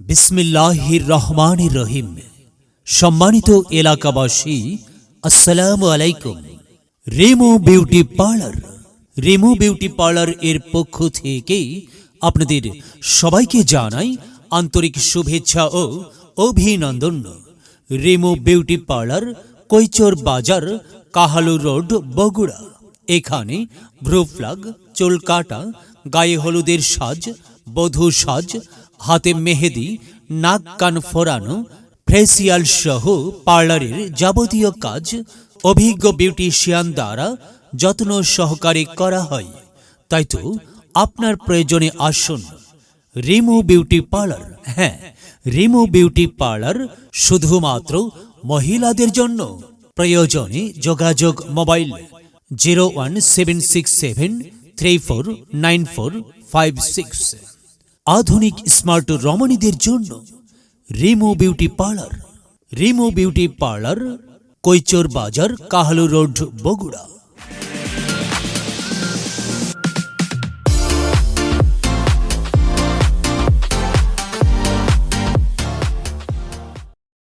বিসমিল্লাহির রহমানির রহিম। সম্মানিত এলাকাবাসী, আসসালামু আলাইকুম। Remo beauty parlour. Remo beauty parlour এর পক্ষ থেকে আপনাদের সবাইকে জানাই আন্তরিক শুভেচ্ছা ও অভিনন্দন। রেমো বিউটি পার্লার, কৈচর বাজার, কাহালু রোড, বগুড়া। এখানে ভ্রু ফ্লাগ, চুল কাটা, গায়ে হলুদের সাজ, বধূ সাজ হাতে মেহেদি, নাক কান ফোরানো, ফেসিয়াল সহ পার্লারের যাবতীয় কাজ, অভিজ্ঞ বিউটিশিয়ান দ্বারা যত্ন সহকারে করা হয়। তাই তো আপনার প্রয়োজনে আসুন। রিমু বিউটি পার্লার হ্যাঁ রিমু বিউটি পার্লার শুধুমাত্র মহিলাদের জন্য। প্রয়োজনে যোগাযোগ mobile zero one seven six seven three four nine four five six. আধুনিক স্মার্ট রমণীদের জন্য Remo beauty parlour. Remo beauty parlour, Kaichor Bazar, Kahalu road, Bogura.